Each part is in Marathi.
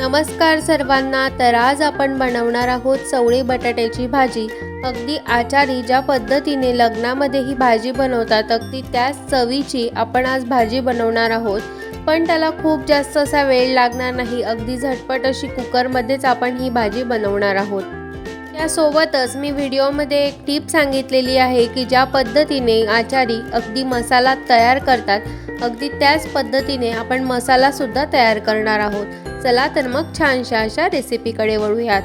नमस्कार सर्वांना तर आज आपण बनवणार आहोत चवळी बटाट्याची भाजी. अगदी आचारी ज्या पद्धतीने लग्नामध्ये ही भाजी बनवतात अगदी त्याच चवीची आपण आज भाजी बनवणार आहोत. पण त्याला खूप जास्त असा वेळ लागणार नाही अगदी झटपट अशी कुकरमध्येच आपण ही भाजी बनवणार आहोत. त्यासोबतच मी व्हिडिओमध्ये एक टीप सांगितलेली आहे की ज्या पद्धतीने आचारी अगदी मसाला तयार करतात अगदी त्याच पद्धतीने आपण मसालासुद्धा तयार करणार आहोत. चला तर मग छानशा अशा रेसिपीकडे वळूयात.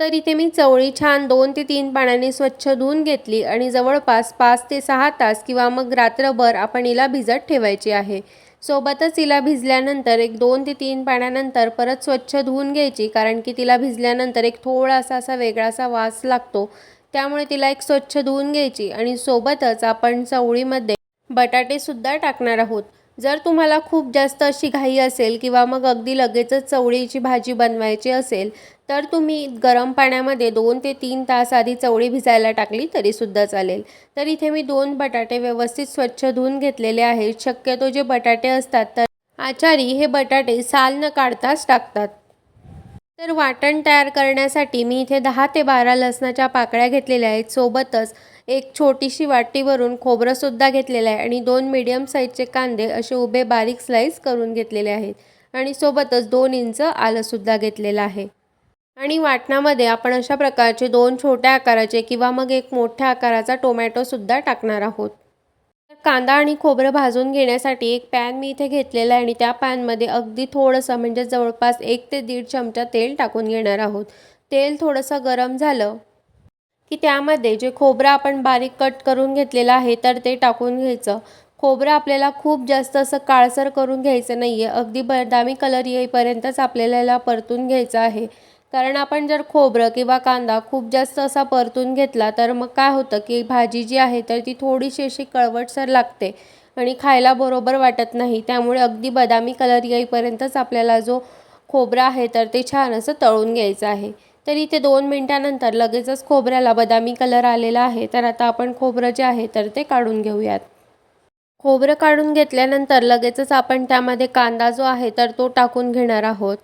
तर इथे मी चवळी छान दोन ते तीन पाण्याने स्वच्छ धुवून घेतली आणि जवळपास पाच ते सहा तास किंवा मग रात्रभर आपण हिला भिजत ठेवायची आहे. सोबतच हिला भिजल्यानंतर एक दोन ते तीन पाण्यानंतर परत स्वच्छ धुवून घ्यायची कारण की तिला भिजल्यानंतर एक थोडासा असा वेगळासा वास लागतो. त्यामुळे तिला एक स्वच्छ धुवून घ्यायची आणि सोबतच आपण चवळीमध्ये बटाटेसुद्धा टाकणार आहोत. जर तुम्हाला खूप जास्त अशी घाई असेल किंवा मग अगदी लगेचच चवळीची भाजी बनवायची असेल तर तुम्ही गरम पाण्यामध्ये दोन ते तीन तास आधी चवळी भिजायला टाकली तरीसुद्धा चालेल. तर इथे मी दोन बटाटे व्यवस्थित स्वच्छ धुवून घेतलेले आहेत. शक्यतो जे बटाटे असतात तर आचारी हे बटाटे साल न काढताच टाकतात. तर वाटण तयार करण्यासाठी मी इथे दहा ते बारा लसणाच्या पाकळ्या घेतलेल्या आहेत. सोबतच एक छोटीशी वाटीवरून खोबरंसुद्धा घेतलेलं आहे आणि दोन मीडियम साईजचे कांदे असे उभे बारीक स्लाईस करून घेतलेले आहेत. आणि सोबतच दोन इंच आलंसुद्धा घेतलेलं आहे. आणि वाटणामध्ये आपण अशा प्रकारचे दोन छोट्या आकाराचे किंवा मग एक मोठ्या आकाराचा टोमॅटोसुद्धा टाकणार आहोत. कांदा आणि खोबरं भाजून घेण्यासाठी एक पॅन मी इथे घेतलेला आहे आणि त्या पॅनमध्ये अगदी थोडंसं म्हणजे जवळपास एक ते दीड चमचा तेल टाकून घेणार आहोत. तेल थोडंसं गरम झालं की त्यामध्ये जे खोबरं आपण बारीक कट करून घेतलेलं आहे तर ते टाकून घ्यायचं. खोबरं आपल्याला खूप जास्त असं काळसर करून घ्यायचं नाही आहे अगदी बदामी कलर येईपर्यंतच आपल्याला याला परतून घ्यायचं आहे. कारण आपण जर खोबरं किंवा कांदा खूप जास्त असा परतून घेतला तर मग काय होतं की भाजी जी आहे तर ती थोडीशी अशी कळवटसर लागते आणि खायला बरोबर वाटत नाही. त्यामुळे अगदी बदामी कलर येईपर्यंतच आपल्याला जो खोबरं आहे तर ते छान असं तळून घ्यायचं आहे. तर इथे दोन मिनटानंतर लगेचच खोबऱ्याला बदामी कलर आलेला आहे. तर आता आपण खोबरं जे आहे तर ते काढून घेऊयात. खोबरं काढून घेतल्यानंतर लगेचच आपण त्यामध्ये कांदा जो आहे तर तो टाकून घेणार आहोत.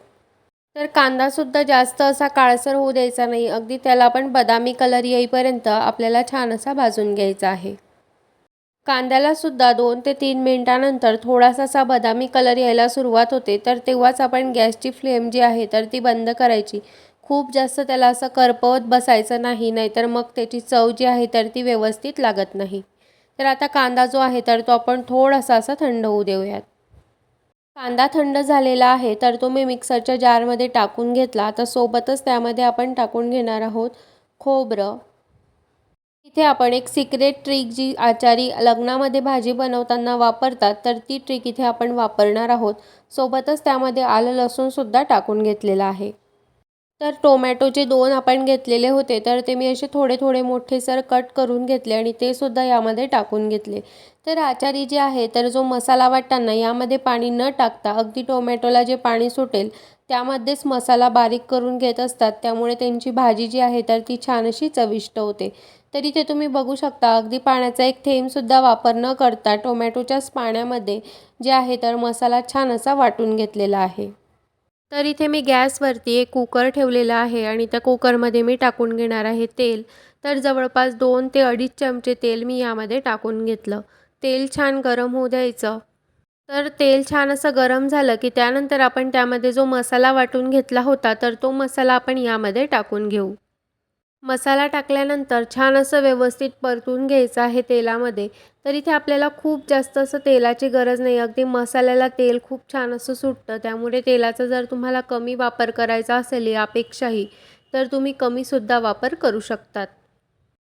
तर कांदासुद्धा जास्त असा काळसर होऊ द्यायचा नाही. अगदी त्याला आपण बदामी कलर येईपर्यंत आपल्याला छान असा भाजून घ्यायचा आहे. कांद्यालासुद्धा दोन ते तीन मिनटानंतर थोडासा असा बदामी कलर यायला सुरुवात होते. तर तेव्हाच आपण गॅसची फ्लेम जी आहे तर ती बंद करायची. खूप जास्त त्याला असं करपवत बसायचं नाही नाहीतर मग त्याची चव जी आहे तर ती व्यवस्थित लागत नाही. तर आता कांदा जो आहे तर तो आपण थोडासा असा थंड होऊ देऊयात. कांदा थंड झालेला आहे तर तो मी मिक्सरच्या जारमध्ये टाकून घेतला. आता सोबतच त्यामध्ये आपण टाकून घेणार आहोत खोबरं. इथे आपण एक सिक्रेट ट्रिक जी आचारी लग्नामध्ये भाजी बनवताना वापरतात तर ती ट्रिक इथे आपण वापरणार आहोत. सोबतच त्यामध्ये आलं लसूणसुद्धा टाकून घेतलेलं आहे. तर टोमॅटोचे दोन आपण घेतलेले होते तर ते मी असे थोडे थोडे मोठेसर कट करून घेतले आणि ते सुद्धा यामध्ये टाकून घेतले. तर आचारी जे आहे तर जो मसाला वाटताना यामध्ये पाणी न टाकता अगदी टोमॅटोला जे पाणी सुटेल त्यामध्येच मसाला बारीक करून घेत असतात. त्यामुळे त्यांची भाजी जी आहे तर ती छान अशी चविष्ट होते. तरी ते तुम्ही बघू शकता अगदी पाण्याचा एक थेंबसुद्धा वापर न करता टोमॅटोच्याच पाण्यामध्ये जे आहे तर मसाला छान असा वाटून घेतलेला आहे. तर इथे मी गॅसवरती एक कुकर ठेवलेला आहे आणि त्या कुकरमध्ये मी टाकून घेणार आहे तेल. तर जवळपास दोन ते अडीच चमचे तेल मी यामध्ये टाकून घेतलं. तेल छान गरम होऊ द्यायचं. तर तेल छान असं गरम झालं की त्यानंतर आपण त्यामध्ये जो मसाला वाटून घेतला होता तर तो मसाला आपण यामध्ये टाकून घेऊ. मसाला टाकल्यानंतर छान असं व्यवस्थित परतून घ्यायचं आहे तेलामध्ये. तर इथे आपल्याला खूप जास्त असं तेलाची गरज नाही. अगदी मसाल्याला तेल खूप छान असं सुटतं. त्यामुळे तेलाचा जर तुम्हाला कमी वापर करायचा असेल यापेक्षाही तर तुम्ही कमीसुद्धा वापर करू शकतात.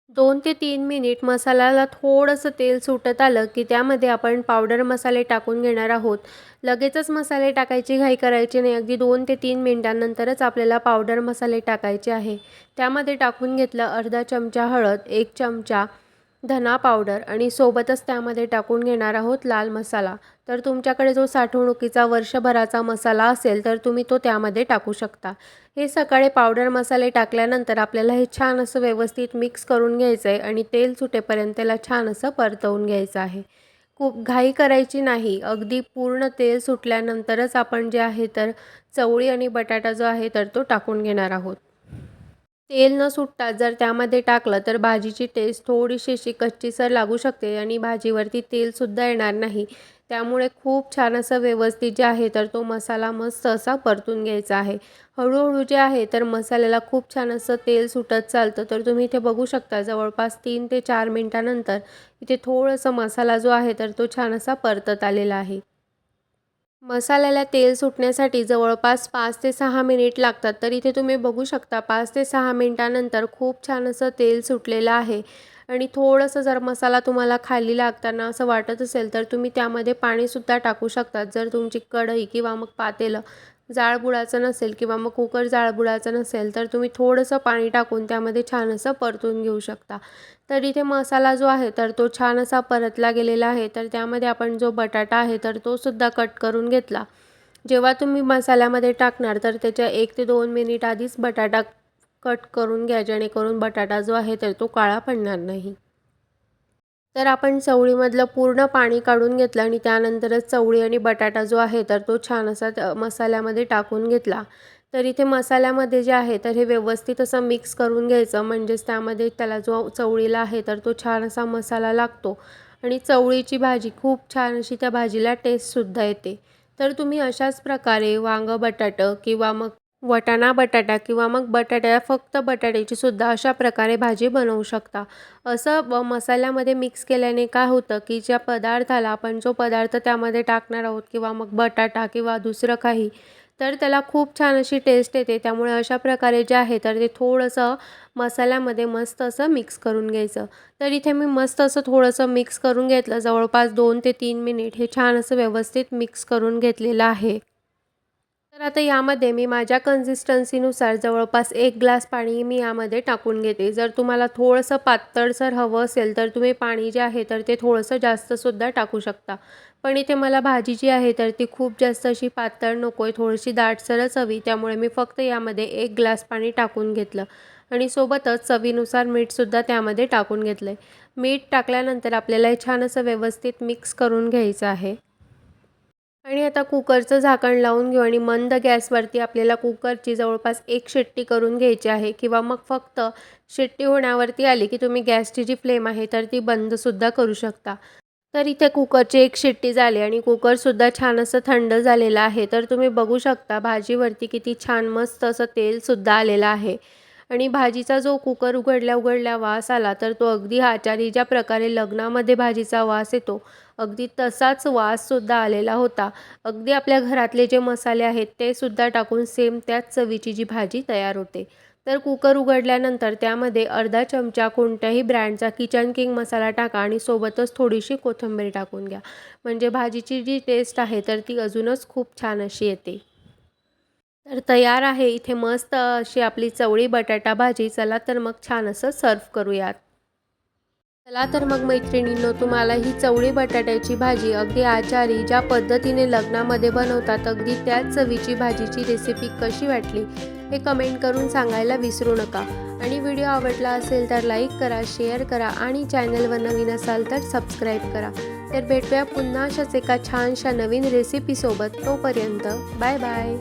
दोन ते तीन मिनिट मसाल्याला थोडंसं तेल सुटत आलं की त्यामध्ये आपण पावडर मसाले टाकून घेणार आहोत. लगेचच मसाले टाकायची घाई करायची नाही. अगदी दोन ते तीन मिनटांनंतरच आपल्याला पावडर मसाले टाकायचे आहे. त्यामध्ये टाकून घेतलं अर्धा चमचा हळद एक चमचा धना पावडर आणि सोबतच त्यामध्ये टाकून घेणार आहोत लाल मसाला. तर तुमच्याकडे जो साठवणुकीचा वर्षभराचा मसाला असेल तर तुम्ही तो त्यामध्ये टाकू शकता. हे सकाळी पावडर मसाले टाकल्यानंतर आपल्याला हे छान असं व्यवस्थित मिक्स करून घ्यायचं आहे आणि तेल सुटेपर्यंत त्याला छान असं परतवून घ्यायचं आहे. खूप घाई करायची नाही. अगदी पूर्ण तेल सुटल्यानंतरच आपण जे आहे तर चवळी आणि बटाटा जो आहे तर तो टाकून घेणार आहोत. तेल न सुटता जर त्यामध्ये टाकलं तर भाजीची टेस्ट थोडीशी अशी कच्चीसर लागू शकते आणि भाजीवरती तेलसुद्धा येणार नाही. त्यामुळे खूप छान असं व्यवस्थित जे आहे तर तो मसाला मस्त असा परतून घ्यायचा आहे. हळूहळू जे आहे तर मसाल्याला खूप छान असं तेल सुटत चालतं. तर तुम्ही इथे बघू शकता जवळपास तीन ते चार मिनटानंतर इथे थोडंसं मसाला जो आहे तर तो छान असा परतत आलेला आहे. मसाल्याला तेल सुटण्यासाठी जवळपास पाच ते सहा मिनिट लागतात. तर इथे तुम्ही बघू शकता पाच ते सहा मिनटानंतर खूप छान असं तेल सुटलेलं आहे. आणि थोडंसं जर मसाला तुम्हाला खाली लागताना असं वाटत असेल तर तुम्ही त्यामध्ये पाणीसुद्धा टाकू शकतात जर तुमची कढई किंवा मग पातेलं जाळबुडाचं नसेल किंवा मग कुकर जाळबुडाचं नसेल तर तुम्ही थोडंसं पाणी टाकून त्यामध्ये छान असं परतून घेऊ शकता. तर इथे मसाला जो आहे तर तो छान असा परतला गेलेला आहे. तर त्यामध्ये आपण जो बटाटा आहे तर तो सुद्धा कट करून घेतला. जेव्हा तुम्ही मसाल्यामध्ये टाकणार तर त्याच्या एक ते दोन मिनिट आधीच बटाटा कट करून घ्या जेणेकरून बटाटा जो आहे तर तो काळा पडणार नाही. तर आपण चवळीमधलं पूर्ण पाणी काढून घेतलं आणि त्यानंतरच चवळी आणि बटाटा जो आहे तर तो छान असा मसाल्यामध्ये टाकून घेतला. तर इथे मसाल्यामध्ये जे आहे तर हे व्यवस्थित असं मिक्स करून घ्यायचं. म्हणजेच त्यामध्ये त्याला जो चवळीला आहे तर तो छान असा मसाला लागतो. आणि चवळीची भाजी खूप छान अशी त्या भाजीला टेस्टसुद्धा येते. तर तुम्ही अशाच प्रकारे वांगं बटाटं किंवा मग वटाणा बटाटा किंवा मग बटाट्या फक्त बटाट्याची सुद्धा अशा प्रकारे भाजी बनवू शकता. असं ब मसाल्यामध्ये मिक्स केल्याने काय होतं की ज्या पदार्थाला आपण जो पदार्थ त्यामध्ये टाकणार आहोत किंवा मग बटाटा किंवा दुसरं काही तर त्याला खूप छान अशी टेस्ट येते. त्यामुळे अशा प्रकारे जे आहे तर ते थोडंसं मसाल्यामध्ये मस्त असं मिक्स करून घ्यायचं. तर इथे मी मस्त असं थोडंसं मिक्स करून घेतलं. जवळपास दोन ते तीन मिनिट हे छान असं व्यवस्थित मिक्स करून घेतलेलं आहे. तर आता यामध्ये मी माझ्या कन्सिस्टन्सीनुसार जवळपास एक ग्लास पाणी मी यामध्ये टाकून घेते. जर तुम्हाला थोडंसं पातळसर हवं असेल तर तुम्ही पाणी जे आहे तर ते थोडंसं जास्तसुद्धा टाकू शकता. पण इथे मला भाजी जी आहे तर ती खूप जास्त अशी पातळ नको आहे थोडीशी दाटसरच हवी. त्यामुळे मी फक्त यामध्ये एक ग्लास पाणी टाकून घेतलं. आणि सोबतच चवीनुसार मीठसुद्धा त्यामध्ये टाकून घेतलं आहे मीठ टाकल्यानंतर आपल्याला हे छान असं व्यवस्थित मिक्स करून घ्यायचं आहे. आणि आता कुकरचं झाकण लावून घेऊ आणि मंद गॅसवरती आपल्याला कुकरची जवळपास एक शिट्टी करून घ्यायची आहे. किंवा मग फक्त शिट्टी होण्यावरती आली की तुम्ही गॅसची जी फ्लेम आहे तर ती बंदसुद्धा करू शकता. तर इथे कुकरची एक शिट्टी झाली आणि कुकरसुद्धा छान असं थंड झालेलं आहे. तर तुम्ही बघू शकता भाजीवरती किती छान मस्त असं तेलसुद्धा आलेलं आहे. आणि भाजीचा जो कुकर उघडल्या उघडल्या वास आला तर तो अगदी आचारी ज्या प्रकारे लग्नामध्ये भाजीचा वास येतो अगदी तसाच वाससुद्धा आलेला होता. अगदी आपल्या घरातले जे मसाले आहेत ते सुद्धा टाकून सेम त्याच चवीची जी भाजी तयार होते. तर कुकर उघडल्यानंतर त्यामध्ये अर्धा चमचा कोणत्याही ब्रँडचा किचन किंग मसाला टाका आणि सोबतच थोडीशी कोथिंबीर टाकून घ्या. म्हणजे भाजीची जी टेस्ट आहे तर ती अजूनच खूप छान अशी येते. तर तयार आहे. इथे मस्त अशी आपली चवळी बटाटा भाजी. चला तर मग छान असं सर्व करूयात. चला तर मग मैत्रिणींनो तुम्हाला ही चवळी बटाट्याची भाजी अगदी आचारी ज्या पद्धतीने लग्नामध्ये बनवतात अगदी त्याच चवीची भाजीची रेसिपी कशी वाटली हे कमेंट करून सांगायला विसरू नका. आणि व्हिडिओ आवडला असेल तर लाईक करा शेअर करा आणि चॅनलवर नवीन असाल तर सबस्क्राईब करा. तर भेटूया पुन्हा अशाच एका छानशा नवीन रेसिपीसोबत तोपर्यंत बाय बाय